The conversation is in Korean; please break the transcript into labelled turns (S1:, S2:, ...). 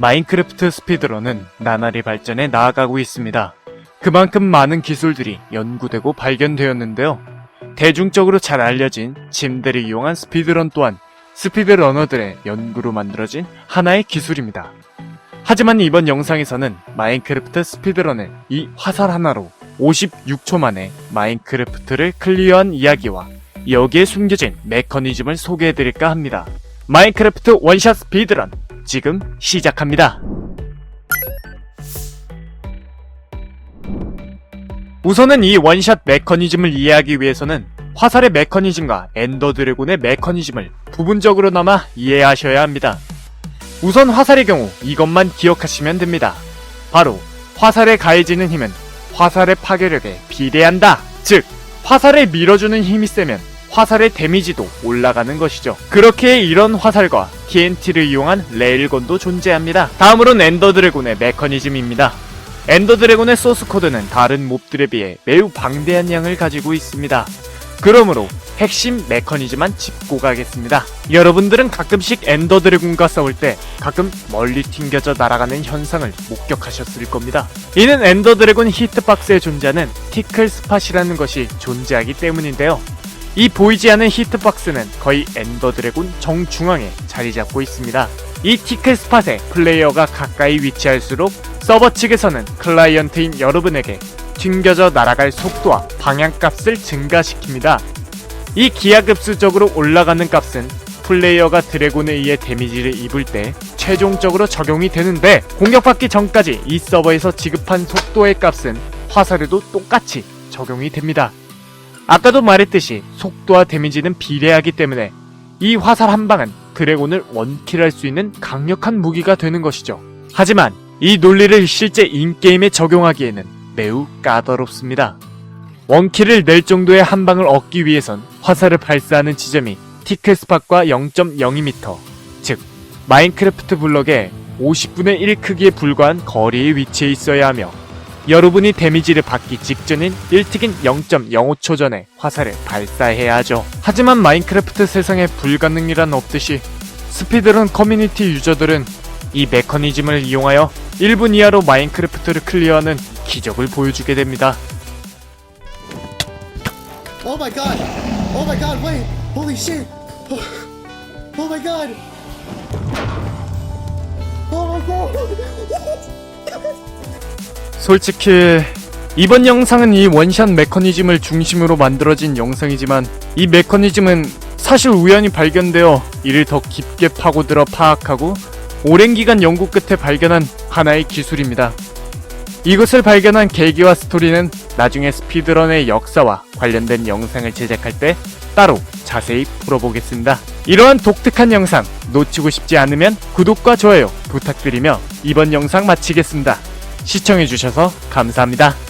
S1: 마인크래프트 스피드런은 나날이 발전해 나아가고 있습니다. 그만큼 많은 기술들이 연구되고 발견되었는데요. 대중적으로 잘 알려진 짐들을 이용한 스피드런 또한 스피드러너들의 연구로 만들어진 하나의 기술입니다. 하지만 이번 영상에서는 마인크래프트 스피드런을 이 화살 하나로 56초 만에 마인크래프트를 클리어한 이야기와 여기에 숨겨진 메커니즘을 소개해드릴까 합니다. 마인크래프트 원샷 스피드런 지금 시작합니다. 우선은 이 원샷 메커니즘을 이해하기 위해서는 화살의 메커니즘과 엔더 드래곤의 메커니즘을 부분적으로나마 이해하셔야 합니다. 우선 화살의 경우 이것만 기억하시면 됩니다. 바로 화살에 가해지는 힘은 화살의 파괴력에 비례한다. 즉, 화살을 밀어주는 힘이 세면 화살의 데미지도 올라가는 것이죠. 그렇게 이런 화살과 TNT를 이용한 레일건도 존재합니다. 다음으론 엔더 드래곤의 메커니즘입니다. 엔더 드래곤의 소스 코드는 다른 몹들에 비해 매우 방대한 양을 가지고 있습니다. 그러므로 핵심 메커니즘만 짚고 가겠습니다. 여러분들은 가끔씩 엔더 드래곤과 싸울 때 가끔 멀리 튕겨져 날아가는 현상을 목격하셨을 겁니다. 이는 엔더 드래곤 히트박스에 존재하는 티클 스팟이라는 것이 존재하기 때문인데요. 이 보이지 않는 히트박스는 거의 엔더 드래곤 정중앙에 자리 잡고 있습니다. 이 티클 스팟에 플레이어가 가까이 위치할수록 서버 측에서는 클라이언트인 여러분에게 튕겨져 날아갈 속도와 방향값을 증가시킵니다. 이 기하급수적으로 올라가는 값은 플레이어가 드래곤에 의해 데미지를 입을 때 최종적으로 적용이 되는데 공격받기 전까지 이 서버에서 지급한 속도의 값은 화살에도 똑같이 적용이 됩니다. 아까도 말했듯이 속도와 데미지는 비례하기 때문에 이 화살 한 방은 드래곤을 원킬할 수 있는 강력한 무기가 되는 것이죠. 하지만 이 논리를 실제 인게임에 적용하기에는 매우 까다롭습니다. 원킬을 낼 정도의 한 방을 얻기 위해선 화살을 발사하는 지점이 티클 스팟과 0.02m, 즉 마인크래프트 블럭의 50분의 1 크기에 불과한 거리에 위치해 있어야 하며 여러분이 데미지를 받기 직전인 1틱인 0.05초 전에 화살을 발사해야 하죠. 하지만 마인크래프트 세상에 불가능이란 없듯이 스피드런 커뮤니티 유저들은 이 메커니즘을 이용하여 1분 이하로 마인크래프트를 클리어하는 기적을 보여주게 됩니다.
S2: Oh my god! Oh my god, wait! Holy shit! Oh, my god! Oh my god!
S1: 솔직히 이번 영상은 이 원샷 메커니즘을 중심으로 만들어진 영상이지만 이 메커니즘은 사실 우연히 발견되어 이를 더 깊게 파고들어 파악하고 오랜 기간 연구 끝에 발견한 하나의 기술입니다. 이것을 발견한 계기와 스토리는 나중에 스피드런의 역사와 관련된 영상을 제작할 때 따로 자세히 풀어보겠습니다. 이러한 독특한 영상 놓치고 싶지 않으면 구독과 좋아요 부탁드리며 이번 영상 마치겠습니다. 시청해주셔서 감사합니다.